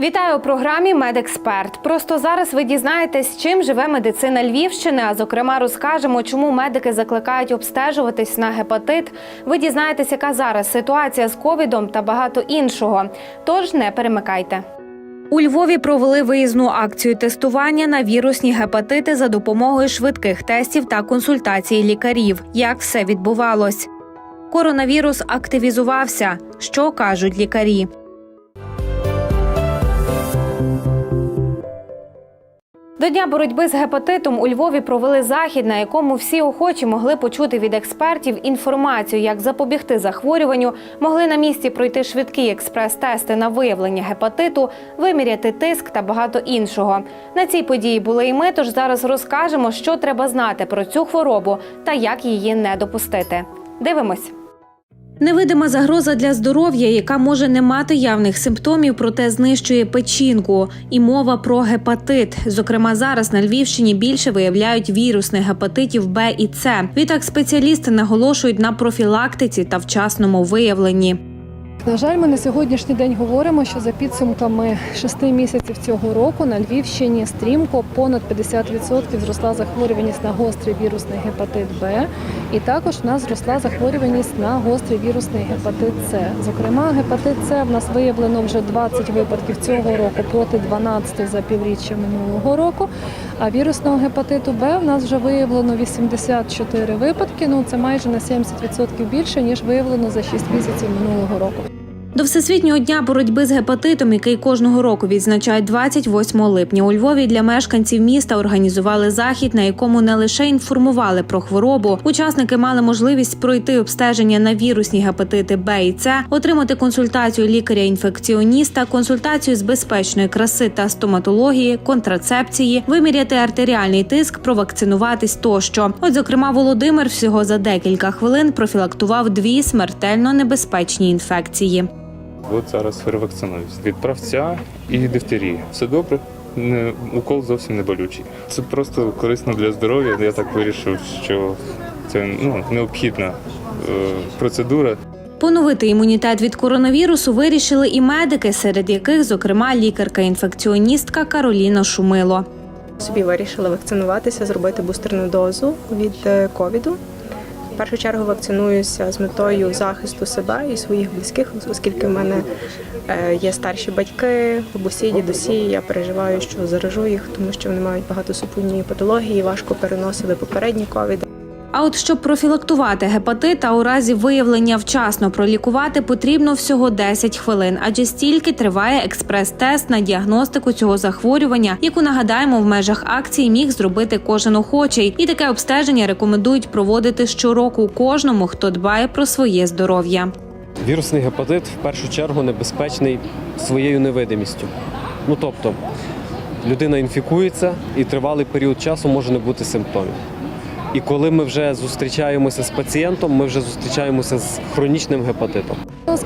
Вітаю у програмі Медексперт. Просто зараз ви дізнаєтесь, чим живе медицина Львівщини. А зокрема, розкажемо, чому медики закликають обстежуватись на гепатит. Ви дізнаєтесь, яка зараз ситуація з ковідом та багато іншого. Тож не перемикайте. У Львові провели виїзну акцію тестування на вірусні гепатити за допомогою швидких тестів та консультацій лікарів. Як все відбувалось? Коронавірус активізувався. Що кажуть лікарі? До дня боротьби з гепатитом у Львові провели захід, на якому всі охочі могли почути від експертів інформацію, як запобігти захворюванню, могли на місці пройти швидкі експрес-тести на виявлення гепатиту, виміряти тиск та багато іншого. На цій події були і ми, тож зараз розкажемо, що треба знати про цю хворобу та як її не допустити. Дивимось. Невидима загроза для здоров'я, яка може не мати явних симптомів, проте знищує печінку. І мова про гепатит. Зокрема, зараз на Львівщині більше виявляють вірусних гепатитів Б і С. Відтак спеціалісти наголошують на профілактиці та вчасному виявленні. На жаль, ми на сьогоднішній день говоримо, що за підсумками шести місяців цього року на Львівщині стрімко понад 50% зросла захворюваність на гострий вірусний гепатит Б, і також в нас зросла захворюваність на гострий вірусний гепатит С. Зокрема, гепатит С в нас виявлено вже 20 випадків цього року проти 12 за півріччя минулого року. А вірусного гепатиту Б в нас вже виявлено 84 випадки. Ну це майже на 70% більше ніж виявлено за 6 місяців минулого року. До всесвітнього дня боротьби з гепатитом, який кожного року відзначають 28 липня, у Львові для мешканців міста організували захід, на якому не лише інформували про хворобу. Учасники мали можливість пройти обстеження на вірусні гепатити Б і С, отримати консультацію лікаря-інфекціоніста, консультацію з безпечної краси та стоматології, контрацепції, виміряти артеріальний тиск, провакцинуватись тощо. От, зокрема, Володимир всього за декілька хвилин профілактував дві смертельно небезпечні інфекції. От зараз перевакцинуюсь від правця і дифтерії. Все добре, не, укол зовсім не болючий. Це просто корисно для здоров'я. Я так вирішив, що це ну, необхідна е, процедура. Поновити імунітет від коронавірусу вирішили і медики, серед яких, зокрема, лікарка-інфекціоністка Кароліна Шумило. Собі вирішила вакцинуватися, зробити бустерну дозу від е, ковіду. Першу чергу вакцинуюся з метою захисту себе і своїх близьких, оскільки в мене е, є старші батьки, бабусі, дідусі. Я переживаю, що заражу їх, тому що вони мають багато супутньої патології, важко переносили попередні ковіди. А от щоб профілактувати гепатит, а у разі виявлення вчасно пролікувати, потрібно всього 10 хвилин, адже стільки триває експрес-тест на діагностику цього захворювання, яку нагадаємо в межах акції міг зробити кожен охочий. І таке обстеження рекомендують проводити щороку кожному, хто дбає про своє здоров'я. Вірусний гепатит в першу чергу небезпечний своєю невидимістю. Ну тобто, людина інфікується і тривалий період часу може не бути симптомів. І коли ми вже зустрічаємося з пацієнтом, ми вже зустрічаємося з хронічним гепатитом.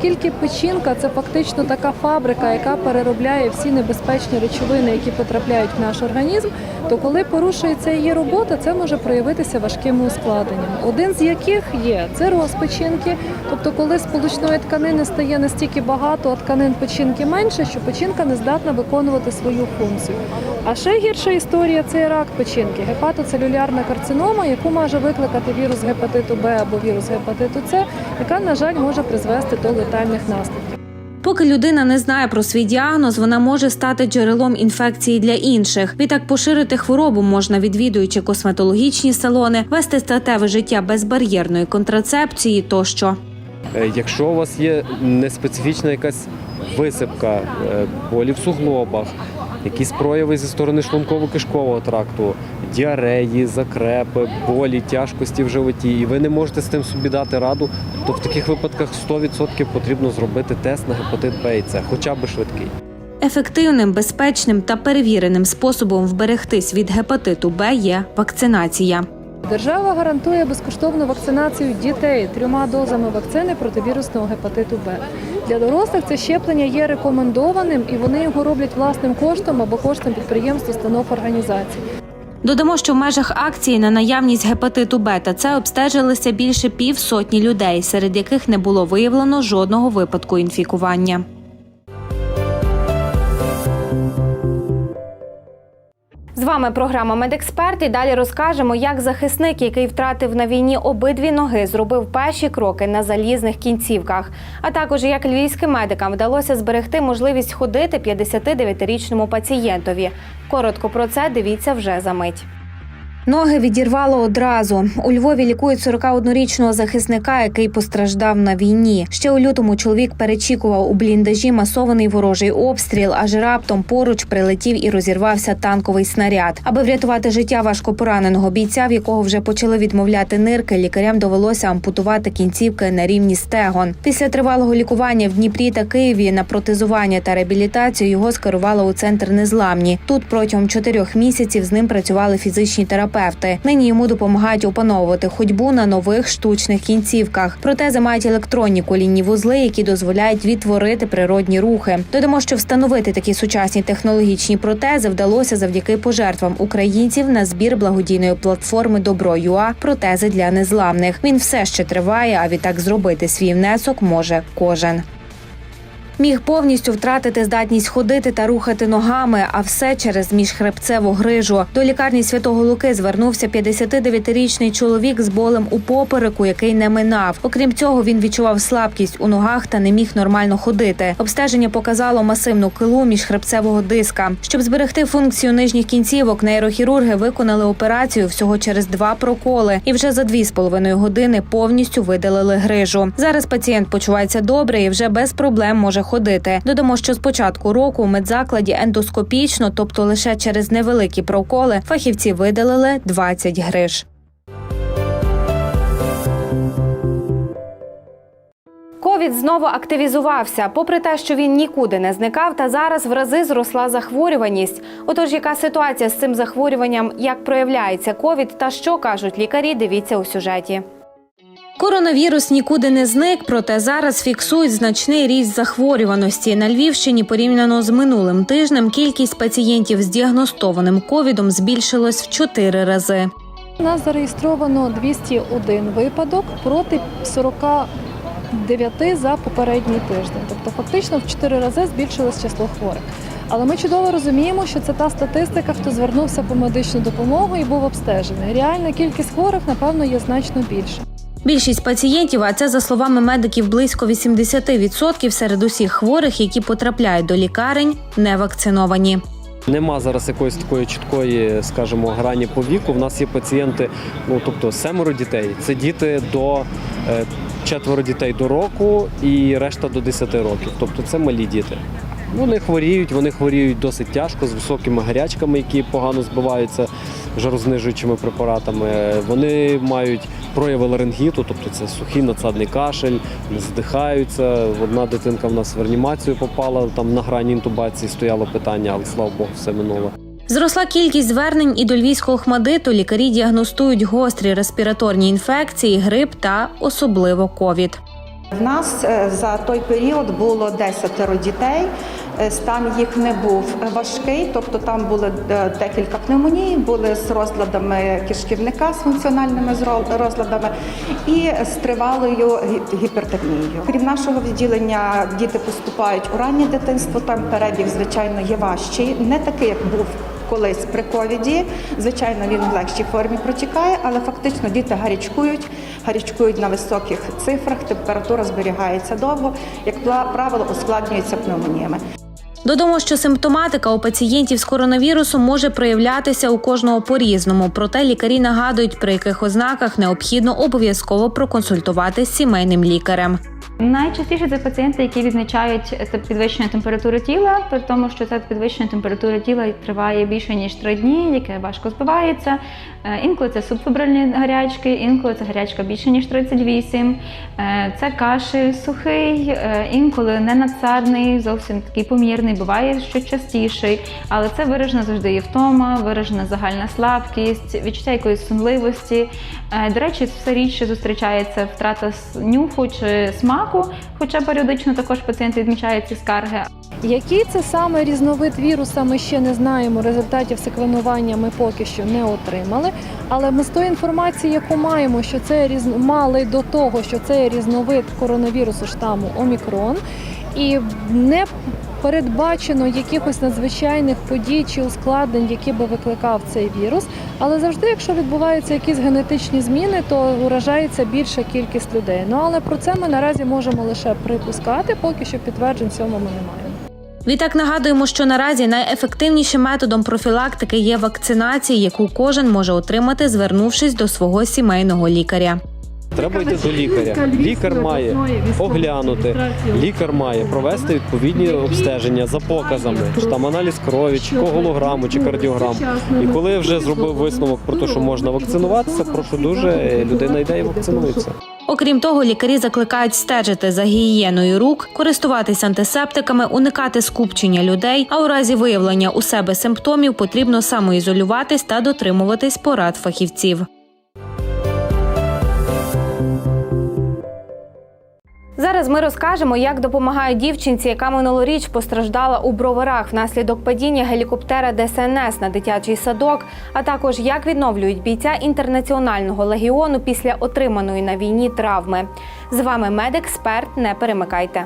Оскільки печінка це фактично така фабрика, яка переробляє всі небезпечні речовини, які потрапляють в наш організм, то коли порушується її робота, це може проявитися важкими ускладненнями. Один з яких є це роз печінки, тобто коли сполучної тканини стає настільки багато, а тканин печінки менше, що печінка не здатна виконувати свою функцію. А ще гірша історія це рак печінки, гепатоцелюлярна карцинома, яку може викликати вірус гепатиту Б або вірус гепатиту С, яка, на жаль, може призвести до летальних наслідків. Поки людина не знає про свій діагноз, вона може стати джерелом інфекції для інших. Відтак поширити хворобу можна відвідуючи косметологічні салони, вести статеве життя без бар'єрної контрацепції тощо. Е, Якщо у вас є неспецифічна якась висипка, е, болі в суглобах, якісь прояви зі сторони шлунково-кишкового тракту, діареї, закрепи, болі, тяжкості в животі, і ви не можете з тим собі дати раду, то в таких випадках 100% потрібно зробити тест на гепатит Б і С, хоча б швидкий. Ефективним, безпечним та перевіреним способом вберегтись від гепатиту Б є вакцинація. Держава гарантує безкоштовну вакцинацію дітей трьома дозами вакцини проти вірусного гепатиту Б. Для дорослих це щеплення є рекомендованим і вони його роблять власним коштом або коштом підприємств, установ організацій. Додамо, що в межах акції на наявність гепатиту Б та С обстежилися більше півсотні людей, серед яких не було виявлено жодного випадку інфікування. Вами програма Медексперт. І далі розкажемо, як захисник, який втратив на війні обидві ноги, зробив перші кроки на залізних кінцівках. А також як львівським медикам вдалося зберегти можливість ходити 59-річному пацієнтові. Коротко про це дивіться вже за мить. Ноги відірвало одразу. У Львові лікують 41-річного захисника, який постраждав на війні. Ще у лютому чоловік перечікував у бліндажі масований ворожий обстріл, аж раптом поруч прилетів і розірвався танковий снаряд. Аби врятувати життя важкопораненого бійця, в якого вже почали відмовляти нирки, лікарям довелося ампутувати кінцівки на рівні стегон. Після тривалого лікування в Дніпрі та Києві на протезування та реабілітацію його скерували у центр незламні. Тут протягом чотирьох місяців з ним працювали фізичні терапевти. Нині йому допомагають опановувати ходьбу на нових штучних кінцівках. Протези мають електронні колінні вузли, які дозволяють відтворити природні рухи. Додамо, що встановити такі сучасні технологічні протези вдалося завдяки пожертвам українців на збір благодійної платформи Добро.ua протези для незламних. Він все ще триває, а відтак зробити свій внесок може кожен. Міг повністю втратити здатність ходити та рухати ногами, а все через міжхребцеву грижу. До лікарні святого Луки звернувся 59-річний чоловік з болем у попереку, який не минав. Окрім цього, він відчував слабкість у ногах та не міг нормально ходити. Обстеження показало масивну килу міжхребцевого диска. Щоб зберегти функцію нижніх кінцівок, нейрохірурги виконали операцію всього через два проколи, і вже за дві з половиною години повністю видалили грижу. Зараз пацієнт почувається добре і вже без проблем може ходити. Додамо, що з початку року у медзакладі ендоскопічно, тобто лише через невеликі проколи, фахівці видалили 20 гриж. Ковід знову активізувався, попри те, що він нікуди не зникав, та зараз в рази зросла захворюваність. Отож, яка ситуація з цим захворюванням, як проявляється ковід та що кажуть лікарі, дивіться у сюжеті. Коронавірус нікуди не зник, проте зараз фіксують значний ріст захворюваності. На Львівщині порівняно з минулим тижнем кількість пацієнтів з діагностованим ковідом збільшилась в чотири рази. У нас зареєстровано 201 випадок проти 49 за попередній тиждень. Тобто, фактично в 4 рази збільшилось число хворих. Але ми чудово розуміємо, що це та статистика, хто звернувся по медичну допомогу і був обстежений. Реальна кількість хворих, напевно, є значно більше. Більшість пацієнтів, а це за словами медиків, близько 80% серед усіх хворих, які потрапляють до лікарень, не вакциновані. Нема зараз якоїсь такої чіткої, скажімо, грані по віку. В нас є пацієнти, ну тобто семеро дітей. Це діти до е, четверо дітей до року і решта до 10 років. Тобто це малі діти. Вони хворіють, вони хворіють досить тяжко з високими гарячками, які погано збиваються жарознижуючими препаратами. Вони мають прояви ларингіту, тобто це сухий надсадний кашель, здихаються. Одна дитинка в нас в реанімацію попала, там на грані інтубації стояло питання, але слава Богу, все минуло. Зросла кількість звернень і до львівського хмадиту лікарі діагностують гострі респіраторні інфекції, грип та особливо ковід. В нас е, за той період було 10 дітей. Е, Стан їх не був важкий, тобто там були е, декілька пневмоній, були з розладами кишківника, з функціональними розладами і з тривалою гі- гіпертермією. Крім нашого відділення, діти поступають у раннє дитинство. Там перебіг, звичайно, є важчий, не такий, як був колись при ковіді. Звичайно, він в легшій формі протікає, але фактично діти гарячкують, гарячкують на високих цифрах, температура зберігається довго, як правило, ускладнюється пневмоніями. Додамо, що симптоматика у пацієнтів з коронавірусом може проявлятися у кожного по-різному. Проте лікарі нагадують, при яких ознаках необхідно обов'язково проконсультувати з сімейним лікарем. Найчастіше це пацієнти, які відзначають підвищення температури тіла, при тому, що це підвищення температури тіла триває більше ніж три дні, яке важко збивається. Е, Інколи це субфебрильні гарячки, інколи це гарячка більше ніж 38. Е, Це кашель сухий, е, інколи не надсадний, зовсім такий помірний, буває що частіший, але це виражена завжди є втома, виражена загальна слабкість, відчуття якоїсь сонливості. До речі, все рідше зустрічається втрата нюху чи смаку, хоча періодично також пацієнти відмічають ці скарги. Який це саме різновид віруса, ми ще не знаємо. Результатів секвенування ми поки що не отримали. Але ми з тої інформації, яку маємо, що це різ... мали до того, що це різновид коронавірусу штаму Омікрон, і не передбачено якихось надзвичайних подій чи ускладнень, які би викликав цей вірус. Але завжди, якщо відбуваються якісь генетичні зміни, то уражається більша кількість людей. Ну але про це ми наразі можемо лише припускати, поки що підтверджень цьому ми не маємо. Відтак нагадуємо, що наразі найефективнішим методом профілактики є вакцинація, яку кожен може отримати, звернувшись до свого сімейного лікаря. Треба йти до лікаря. Лікар має оглянути, лікар має провести відповідні обстеження за показами, чи там аналіз крові, чи по голограму, чи кардіограму. І коли вже зробив висновок про те, що можна вакцинуватися, прошу дуже, людина йде і вакцинується. Окрім того, лікарі закликають стежити за гігієною рук, користуватись антисептиками, уникати скупчення людей. А у разі виявлення у себе симптомів потрібно самоізолюватись та дотримуватись порад фахівців. Зараз ми розкажемо, як допомагають дівчинці, яка минулоріч постраждала у броварах внаслідок падіння гелікоптера ДСНС на дитячий садок, а також як відновлюють бійця інтернаціонального легіону після отриманої на війні травми. З вами медексперт. Не перемикайте.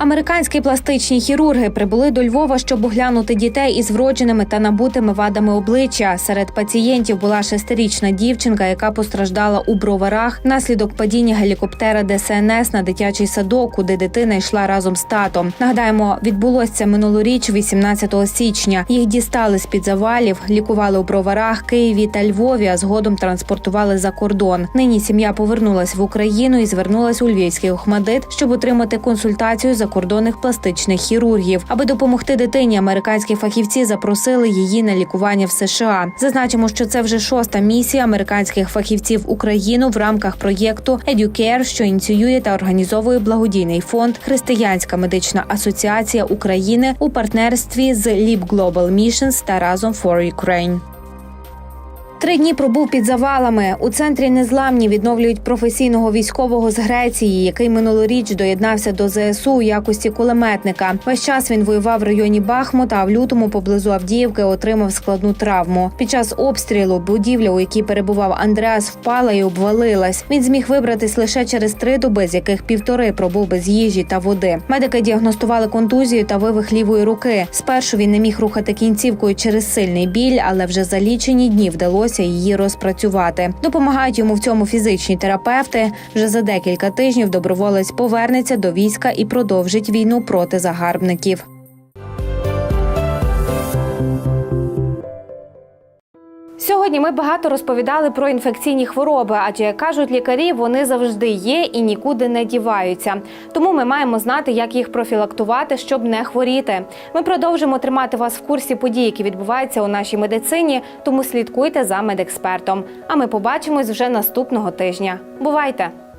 Американські пластичні хірурги прибули до Львова, щоб оглянути дітей із вродженими та набутими вадами обличчя. Серед пацієнтів була шестирічна дівчинка, яка постраждала у броварах внаслідок падіння гелікоптера ДСНС на дитячий садок, куди дитина йшла разом з татом. Нагадаємо, відбулося минулоріч, 18 січня. Їх дістали з під завалів, лікували у броварах, Києві та Львові, а згодом транспортували за кордон. Нині сім'я повернулась в Україну і звернулась у Львівський Охмадит, щоб отримати консультацію закордонних пластичних хірургів. Аби допомогти дитині, американські фахівці запросили її на лікування в США. Зазначимо, що це вже шоста місія американських фахівців в Україну в рамках проєкту EduCare, що ініціює та організовує благодійний фонд Християнська медична асоціація України у партнерстві з Lib Global Missions та разом for Ukraine. Три дні пробув під завалами. У центрі незламні відновлюють професійного військового з Греції, який минулоріч доєднався до ЗСУ у якості кулеметника. Весь час він воював в районі Бахмута, а в лютому поблизу Авдіївки отримав складну травму. Під час обстрілу будівля, у якій перебував Андреас, впала і обвалилась. Він зміг вибратись лише через три доби, з яких півтори пробув без їжі та води. Медики діагностували контузію та вивих лівої руки. Спершу він не міг рухати кінцівкою через сильний біль, але вже за лічені дні вдалося її розпрацювати. Допомагають йому в цьому фізичні терапевти. Вже за декілька тижнів доброволець повернеться до війська і продовжить війну проти загарбників. Сьогодні ми багато розповідали про інфекційні хвороби, адже як кажуть лікарі, вони завжди є і нікуди не діваються. Тому ми маємо знати, як їх профілактувати, щоб не хворіти. Ми продовжимо тримати вас в курсі подій, які відбуваються у нашій медицині. Тому слідкуйте за медекспертом. А ми побачимось вже наступного тижня. Бувайте!